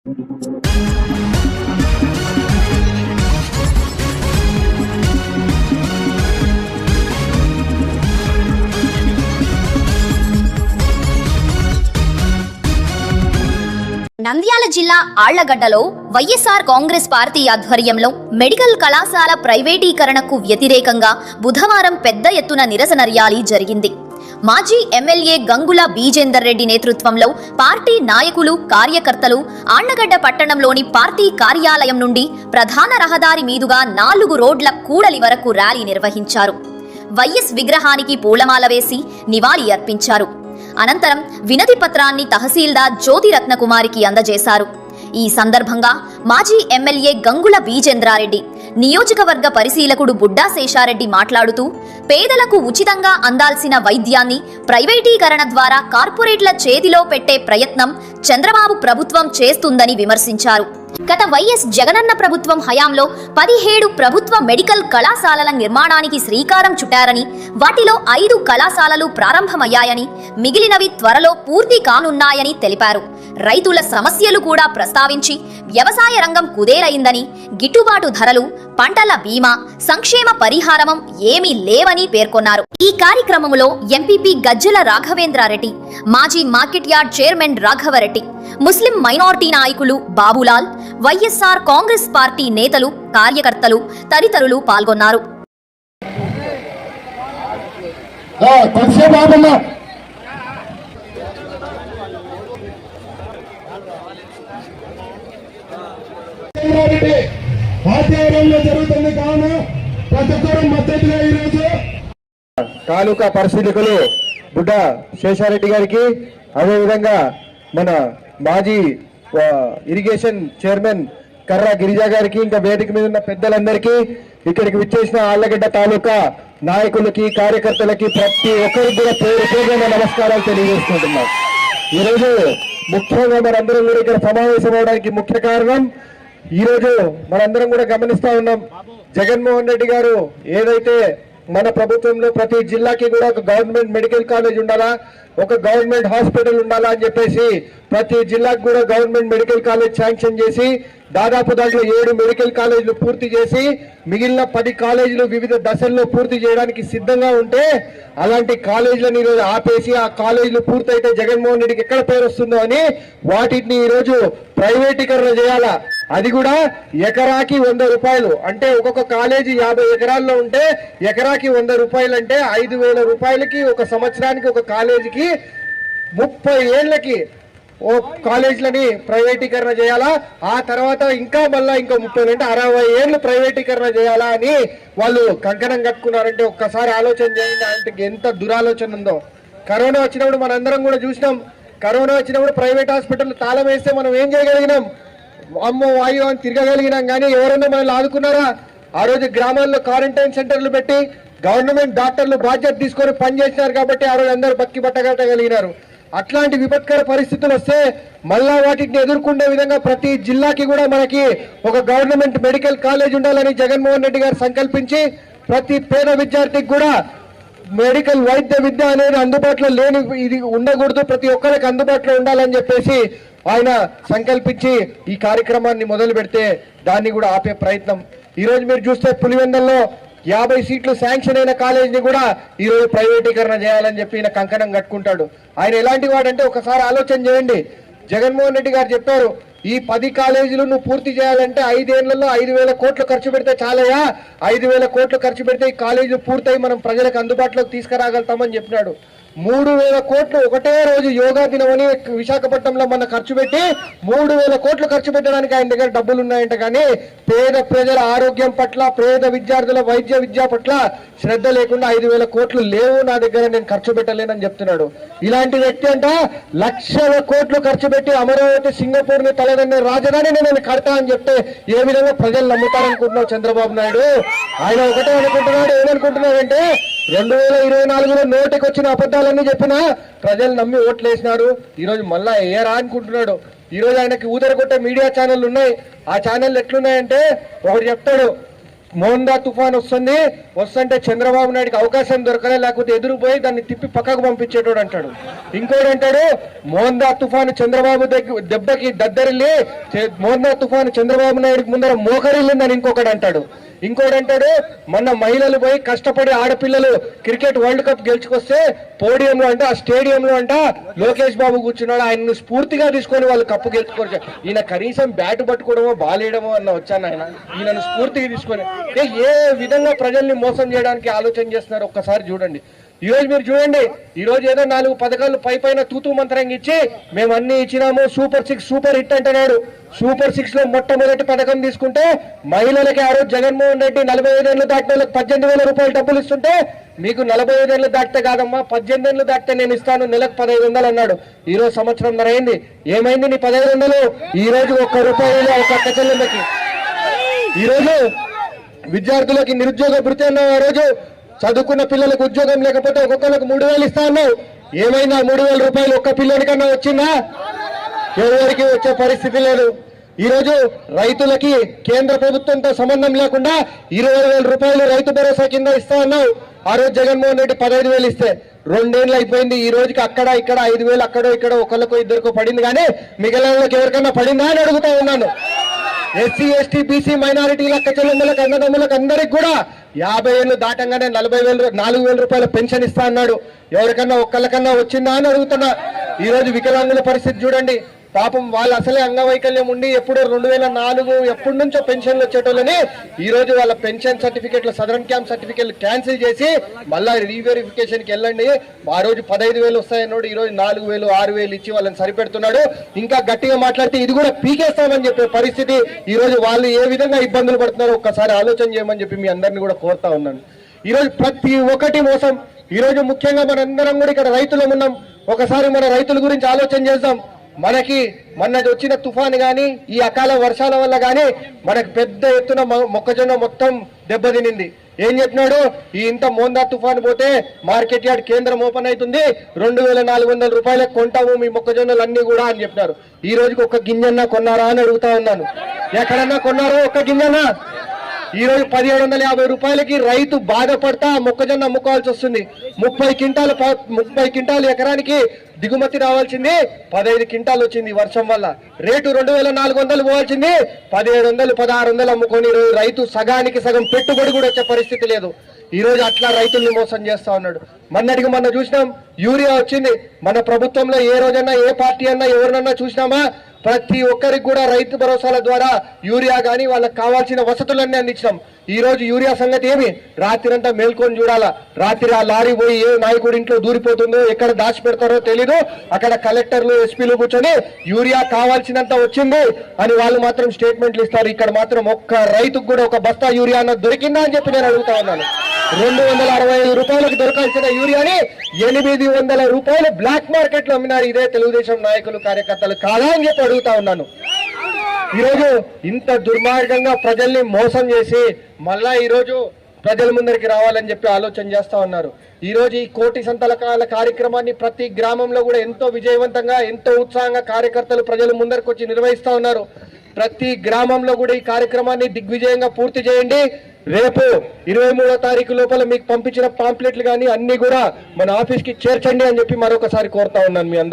నంద్యాల జిల్లా ఆళ్ళగడ్డలో YSR Congress party ఆధ్వర్యంలో మెడికల్ కళాశాల ప్రైవేటీకరణకు వ్యతిరేకంగా బుధవారం పెద్ద ఎత్తున నిరసన ర్యాలీ జరిగింది. మాజీ ఎమ్మెల్యే గంగుల బీజేందర్ రెడ్డి నేతృత్వంలో పార్టీ నాయకులు కార్యకర్తలు ఆళ్ళగడ్డ పట్టణంలోని పార్టీ కార్యాలయం నుండి ప్రధాన రహదారి మీదుగా నాలుగు రోడ్ల కూడలి వరకు ర్యాలీ నిర్వహించారు. వైఎస్ విగ్రహానికి పూలమాల వేసి నివాళి అర్పించారు. అనంతరం వినతి పత్రాన్ని తహసీల్దార్ జ్యోతి రత్నకుమారికి అందజేశారు. ఈ సందర్భంగా మాజీ ఎమ్మెల్యే గంగుల బీజేంద్రారెడ్డి నియోజకవర్గ పరిశీలకుడు బుడ్డా శేషారెడ్డి మాట్లాడుతూ పేదలకు ఉచితంగా అందాల్సిన వైద్యాన్ని ప్రైవేటీకరణ ద్వారా కార్పొరేట్ల చేతిలో పెట్టే ప్రయత్నం చంద్రబాబు ప్రభుత్వం చేస్తుందని విమర్శించారు. గత వైఎస్ జగనన్న ప్రభుత్వం హయాంలో పదిహేడు ప్రభుత్వ మెడికల్ కళాశాలల నిర్మాణానికి శ్రీకారం చుట్టారని వాటిలో ఐదు కళాశాలలు ప్రారంభమయ్యాయని మిగిలినవి త్వరలో పూర్తి కానున్నాయని తెలిపారు. రైతుల సమస్యలు కూడా ప్రస్తావించి వ్యవసాయ రంగం కుదేలైందని గిట్టుబాటు ధరలు పంటల బీమా సంక్షేమ పరిహారమం ఏమీ లేవని పేర్కొన్నారు. ఈ కార్యక్రమంలో ఎంపీపీ గజ్జల రాఘవేంద్రారెడ్డి మాజీ market yard chairman Raghava Reddy Muslim minority నాయకులు బాబులాల్ వైఎస్ఆర్ కాంగ్రెస్ పార్టీ నేతలు కార్యకర్తలు తదితరులు పాల్గొన్నారు కొంతసేపు ఆపమ్మా రెడ్డి ఆధ్వర్యంలో జరుగుతుంది కావున ప్రతి ఒక్కరూ మద్దతుగా ఈరోజు తాలూకా పరిశీలకులు బుడ్డ శేషారెడ్డి గారికి అదేవిధంగా మన మాజీ ఇరిగేషన్ చైర్మన్ కర్రా గిరిజా గారికి ఇంకా వేదిక మీద ఉన్న పెద్దలందరికీ ఇక్కడికి విచ్చేసిన ఆళ్ళగడ్డ తాలూకా నాయకులకి కార్యకర్తలకి ప్రతి ఒక్కరికి కూడా పేరు పేరున నమస్కారాలు తెలియజేసుకుంటున్నాం. ఈరోజు ముఖ్యంగా మనందరం కూడా ఇక్కడ సమావేశం అవడానికి ముఖ్య కారణం ఈరోజు మనందరం కూడా గమనిస్తా ఉన్నాం. జగన్మోహన్ రెడ్డి గారు ఏదైతే మన ప్రభుత్వంలో ప్రతి జిల్లాకి కూడా ఒక గవర్నమెంట్ మెడికల్ కాలేజ్ ఉండాలా? ఒక గవర్నమెంట్ హాస్పిటల్ ఉండాలా అని చెప్పేసి ప్రతి జిల్లాకు కూడా గవర్నమెంట్ మెడికల్ కాలేజ్ శాంక్షన్ చేసి దాదాపు దాంట్లో ఏడు మెడికల్ కాలేజీలు పూర్తి చేసి మిగిలిన పది కాలేజీలు వివిధ దశల్లో పూర్తి చేయడానికి సిద్ధంగా ఉంటే అలాంటి కాలేజీలను ఈరోజు ఆపేసి ఆ కాలేజీలు పూర్తయితే జగన్మోహన్ రెడ్డికి ఎక్కడ పేరు వస్తుందో అని వాటిని ఈరోజు ప్రైవేటీకరణ చేయాలా? అది కూడా ఎకరాకి వంద రూపాయలు. అంటే ఒక్కొక్క కాలేజీ యాభై ఎకరాల్లో ఉంటే ఎకరాకి వంద రూపాయలు అంటే ఐదు వేల రూపాయలకి ఒక సంవత్సరానికి ఒక కాలేజీకి ముప్పై ఏళ్ళకి ఓ కాలేజీలని ప్రైవేటీకరణ చేయాలా? ఆ తర్వాత ఇంకా మళ్ళా ఇంకా ముప్పై అంటే అరవై ఏళ్ళు ప్రైవేటీకరణ చేయాలా అని వాళ్ళు కంకణం కట్టుకున్నారంటే ఒక్కసారి ఆలోచన చేయండి. ఆయనకి ఎంత దురాలోచన ఉందో. కరోనా వచ్చినప్పుడు మనందరం కూడా చూసినాం. కరోనా వచ్చినప్పుడు ప్రైవేట్ హాస్పిటల్ తాళం వేస్తే మనం ఏం చేయగలిగినాం? అమ్మో వాయు అని తిరగగలిగినాం. కానీ ఎవరైనా మనల్ని ఆదుకున్నారా? ఆ రోజు గ్రామాల్లో క్వారంటైన్ సెంటర్లు పెట్టి గవర్నమెంట్ డాక్టర్లు బాధ్యత తీసుకొని పనిచేసినారు కాబట్టి ఆ రోజు అందరూ బక్కి పట్టగట్టగలిగినారు అట్లాంటి విపత్కర పరిస్థితులు వస్తే మళ్ళా వాటిని ఎదుర్కొనే విధంగా ప్రతి జిల్లాకి కూడా మనకి ఒక గవర్నమెంట్ మెడికల్ కాలేజ్ ఉండాలని జగన్మోహన్ రెడ్డి గారు సంకల్పించి ప్రతి పేద విద్యార్థికి కూడా మెడికల్ వైద్య విద్య అనేది అందుబాటులో లేని ఇది ఉండకూడదు. ప్రతి ఒక్కరికి అందుబాటులో ఉండాలని చెప్పేసి ఆయన సంకల్పించి ఈ కార్యక్రమాన్ని మొదలు పెడితే దాన్ని కూడా ఆపే ప్రయత్నం. ఈరోజు మీరు చూస్తే పులివెందల్లో యాభై సీట్లు శాంక్షన్ అయిన కాలేజీని కూడా ఈ రోజు ప్రైవేటీకరణ చేయాలని చెప్పి ఈయన కంకణం కట్టుకుంటాడు. ఆయన ఎలాంటి వాడంటే ఒకసారి ఆలోచన చేయండి. జగన్మోహన్ రెడ్డి గారు చెప్పారు ఈ పది కాలేజీలు నువ్వు పూర్తి చేయాలంటే ఐదేళ్ళలో ఐదు వేల కోట్లు ఖర్చు పెడితే చాలయా ఐదు వేల కోట్లు ఖర్చు పెడితే ఈ కాలేజీలు పూర్తయి మనం ప్రజలకు అందుబాటులోకి తీసుకురాగలుగుతామని చెప్పినాడు. మూడు వేల కోట్లు ఒకటే రోజు యోగా దినమని విశాఖపట్నంలో మన ఖర్చు పెట్టి మూడు వేల కోట్లు ఖర్చు పెట్టడానికి ఆయన దగ్గర డబ్బులు ఉన్నాయంట కానీ పేద ప్రజల ఆరోగ్యం పట్ల పేద విద్యార్థుల వైద్య విద్య పట్ల శ్రద్ధ లేకుండా ఐదు వేల కోట్లు లేవు నా దగ్గర నేను ఖర్చు పెట్టలేనని చెప్తున్నాడు. ఇలాంటి వ్యక్తి అంట లక్షల కోట్లు ఖర్చు పెట్టి అమరావతి సింగపూర్ని తలదన్నే రాజధాని నేను కడతా అని చెప్తే ఏ విధంగా ప్రజలు నమ్ముతారనుకుంటున్నావు చంద్రబాబు నాయుడు? ఆయన ఒకటే అనుకుంటున్నాడు ఏమనుకుంటున్నాడంటే రెండు వేల ఇరవై నాలుగులో నోటికి వచ్చిన అబద్ధాలన్నీ చెప్పినా ప్రజలు నమ్మి ఓట్లు వేసినారు ఈ రోజు మళ్ళా ఏరా అనుకుంటున్నాడు. ఈరోజు ఆయనకి ఊదరగొట్టే మీడియా ఛానళ్ళు ఉన్నాయి. ఆ ఛానళ్ళు ఎట్లున్నాయంటే ఒకటి చెప్తాడు మోందా తుఫాన్ వస్తుంది. వస్తుంటే చంద్రబాబు నాయుడుకి అవకాశం దొరకలే లేకపోతే ఎదురుపోయి దాన్ని తిప్పి పక్కకు పంపించేటోడు అంటాడు. ఇంకోడు అంటాడు మోందా తుఫాను చంద్రబాబు దెబ్బకి దద్దరిల్లి మోహన్దా మోందా తుఫాను చంద్రబాబు నాయుడికి ముందర మోకరిల్లిందని ఇంకొకడు అంటాడు. ఇంకోటి అంటాడు మొన్న మహిళలు పోయి కష్టపడి ఆడపిల్లలు క్రికెట్ వరల్డ్ కప్ గెలుచుకొస్తే పోడియంలో అంటే ఆ స్టేడియంలో అంట లోకేష్ బాబు కూర్చున్నాడు. ఆయనను స్ఫూర్తిగా తీసుకొని వాళ్ళు కప్పు గెలుచుకోవచ్చు ఈయన కనీసం బ్యాట్ పట్టుకోవడమో బాలేయడమో అన్న వచ్చాను ఆయన. ఈయనను స్ఫూర్తిగా తీసుకొని. ఏ విధంగా ప్రజల్ని మోసం చేయడానికి ఆలోచన చేస్తున్నారు ఒక్కసారి చూడండి. ఈ రోజు మీరు చూడండి ఈ రోజు ఏదో నాలుగు పథకాలు పై పైన తూతూ మంత్రంగా ఇచ్చి మేము అన్ని ఇచ్చినాము సూపర్ సిక్స్ సూపర్ హిట్ అంటున్నాడు. సూపర్ సిక్స్లో మొట్టమొదటి పథకం తీసుకుంటే మహిళలకి ఆ రోజు జగన్మోహన్ రెడ్డి నలభై ఐదేళ్ళు దాటిన వాళ్ళకి పద్దెనిమిది వేల రూపాయలు డబ్బులు ఇస్తుంటే మీకు నలభై ఐదేళ్ళు దాటితే కాదమ్మా పద్దెనిమిది ఏళ్ళు దాటితే నేను ఇస్తాను నెలకు పదహైదు వందలు అన్నాడు. ఈ రోజు సంవత్సరం అయింది. ఏమైంది నీ పదహైదు వందలు? ఈ రోజు ఒక్క రూపాయలు ఒక అక్క చెల్లెళ్ళకి ఈ రోజు విద్యార్థులకి నిరుద్యోగ భృతి అన్నావు ఆ రోజు చదువుకున్న పిల్లలకు ఉద్యోగం లేకపోతే ఒక్కొక్కరికి మూడు వేలు ఇస్తా అన్నావు. మూడు వేల రూపాయలు ఒక్క పిల్లడికన్నా వచ్చిందా? ఎవరికి వచ్చే పరిస్థితి లేదు. ఈరోజు రైతులకి కేంద్ర ప్రభుత్వంతో సంబంధం లేకుండా ఇరవై వేల రూపాయలు రైతు భరోసా కింద ఇస్తా అన్నావు. ఆ రోజు జగన్మోహన్ రెడ్డి పదహైదు వేలు ఇస్తే రెండేళ్ళు అయిపోయింది. ఈ రోజుకి అక్కడ ఇక్కడ ఐదు వేలు అక్కడో ఇక్కడ ఒకళ్ళకో ఇద్దరికో పడింది కానీ మిగిలిన ఎవరికన్నా ఎవరికైనా పడిందా అని అడుగుతా ఉన్నాను. ఎస్సీ ఎస్టీ బీసీ మైనారిటీల చెల్లెమ్మలకు అన్నదమ్ములకు అందరికి కూడా యాభై ఏళ్ళు దాటంగానే నలభై వేలు నాలుగు వేల రూపాయల పెన్షన్ ఇస్తా అన్నాడు. ఎవరికన్నా ఒక్కళ్ళకన్నా వచ్చిందా అని అడుగుతున్నా. ఈ రోజు వికలాంగుల పరిస్థితి చూడండి. పాపం వాళ్ళు అసలే అంగవైకల్యం ఉండి ఎప్పుడో రెండు వేల నాలుగు ఎప్పటి నుంచో పెన్షన్లు వచ్చేటోళ్ళని ఈ రోజు వాళ్ళ పెన్షన్ సర్టిఫికెట్లు సదరన్ క్యాంప్ సర్టిఫికెట్లు క్యాన్సిల్ చేసి మళ్ళా రీవెరిఫికేషన్కి వెళ్ళండి. ఆ రోజు పదహైదు వేలు వస్తాయన్నాడు ఈ రోజు నాలుగు వేలు ఆరు వేలు ఇచ్చి వాళ్ళని సరిపెడుతున్నాడు. ఇంకా గట్టిగా మాట్లాడితే ఇది కూడా పీకేస్తామని చెప్పే పరిస్థితి. ఈ రోజు వాళ్ళు ఏ విధంగా ఇబ్బందులు పడుతున్నారో ఒక్కసారి ఆలోచన చేయమని చెప్పి మీ అందరిని కూడా కోరుతా ఉన్నాను. ఈ రోజు ప్రతి ఒక్కటి మోసం. ఈ రోజు ముఖ్యంగా మనందరం కూడా ఇక్కడ రైతులం ఉన్నాం. ఒకసారి మన రైతుల గురించి ఆలోచన చేద్దాం. మనకి మొన్నటి వచ్చిన తుఫాను కానీ ఈ అకాల వర్షాల వల్ల కానీ మనకు పెద్ద ఎత్తున మొక్కజొన్న మొత్తం దెబ్బతినింది. ఏం చెప్పినాడు? ఈ ఇంత మోందా తుఫాను పోతే మార్కెట్ యార్డ్ కేంద్రం ఓపెన్ అవుతుంది రెండు వేల నాలుగు వందల రూపాయలకు కొంటాము మీ మొక్కజొన్నలు అన్ని కూడా అని చెప్పినారు. ఈ రోజుకి ఒక్క గింజన్నా కొన్నారా అని అడుగుతా ఉన్నాను. ఎక్కడన్నా కొన్నారో ఒక్క గింజన్నా ఈ రోజు పదిహేడు వందల యాభై రూపాయలకి రైతు బాధపడతా మొక్కజొన్న అమ్ముకోవాల్సి వస్తుంది. ముప్పై క్వింటాలు ప- ముప్పై క్వింటాలు ఎకరానికి దిగుమతి రావాల్సింది. పదహైదు క్వింటాలు వచ్చింది వర్షం వల్ల. రేటు రెండు వేల నాలుగు వందలు పోవాల్సింది. పదిహేడు వందలు పదహారు వందలు అమ్ముకొని రోజు రైతు సగానికి సగం పెట్టుబడి కూడా వచ్చే పరిస్థితి లేదు. ఈ రోజు అట్లా రైతుల్ని మోసం చేస్తా ఉన్నాడు. మొన్నటికి మొన్న చూసినాం యూరియా వచ్చింది. మన ప్రభుత్వంలో ఏ రోజన్నా ఏ పార్టీ అన్నా ఎవరినన్నా చూసినామా? ప్రతి ఒక్కరికి కూడా రైతు భరోసాల ద్వారా యూరియా కానీ వాళ్ళకి కావాల్సిన వసతులన్నీ అందించడం ఈ రోజు యూరియా సంగతి ఏమి? రాత్రి మేల్కొని చూడాలా? రాత్రి ఆ లారీ పోయి ఏ నాయకుడి ఇంట్లో దూరిపోతుందో ఎక్కడ దాచి పెడతారో తెలీదు. అక్కడ కలెక్టర్లు ఎస్పీలు కూర్చొని యూరియా కావాల్సినంత వచ్చింది అని వాళ్ళు మాత్రం స్టేట్మెంట్లు ఇస్తారు. ఇక్కడ మాత్రం ఒక్క రైతుకు కూడా ఒక బస్తా యూరియా అన్నది దొరికిందా అని చెప్పి నేను అడుగుతా ఉన్నాను. రెండు వందల అరవై ఐదు రూపాయలకు దొరకాల్సిన యూరియాని ఎనిమిది వందల రూపాయలు బ్లాక్ మార్కెట్లో అమ్మినారు. ఇదే తెలుగుదేశం నాయకులు కార్యకర్తలు కాదా అని చెప్పి అడుగుతా ఉన్నాను. ఈరోజు ఇంత దుర్మార్గంగా ప్రజల్ని మోసం చేసి మళ్ళా ఈరోజు ప్రజల ముందరికి రావాలని చెప్పి ఆలోచన చేస్తా ఉన్నారు. ఈరోజు ఈ కోటి సంతలకాల కార్యక్రమాన్ని ప్రతి గ్రామంలో కూడా ఎంతో విజయవంతంగా ఎంతో ఉత్సాహంగా కార్యకర్తలు ప్రజల ముందరికి వచ్చి నిర్వహిస్తా ఉన్నారు. ప్రతి గ్రామంలో కూడా ఈ కార్యక్రమాన్ని దిగ్విజయంగా పూర్తి చేయండి. రేపు ఇరవై మూడో తారీఖు లోపల మీకు పంపించిన పాంప్లెట్లు కానీ అన్ని కూడా మన ఆఫీస్కి చేర్చండి అని చెప్పి మరొకసారి కోరుతా ఉన్నాను మీ అందరూ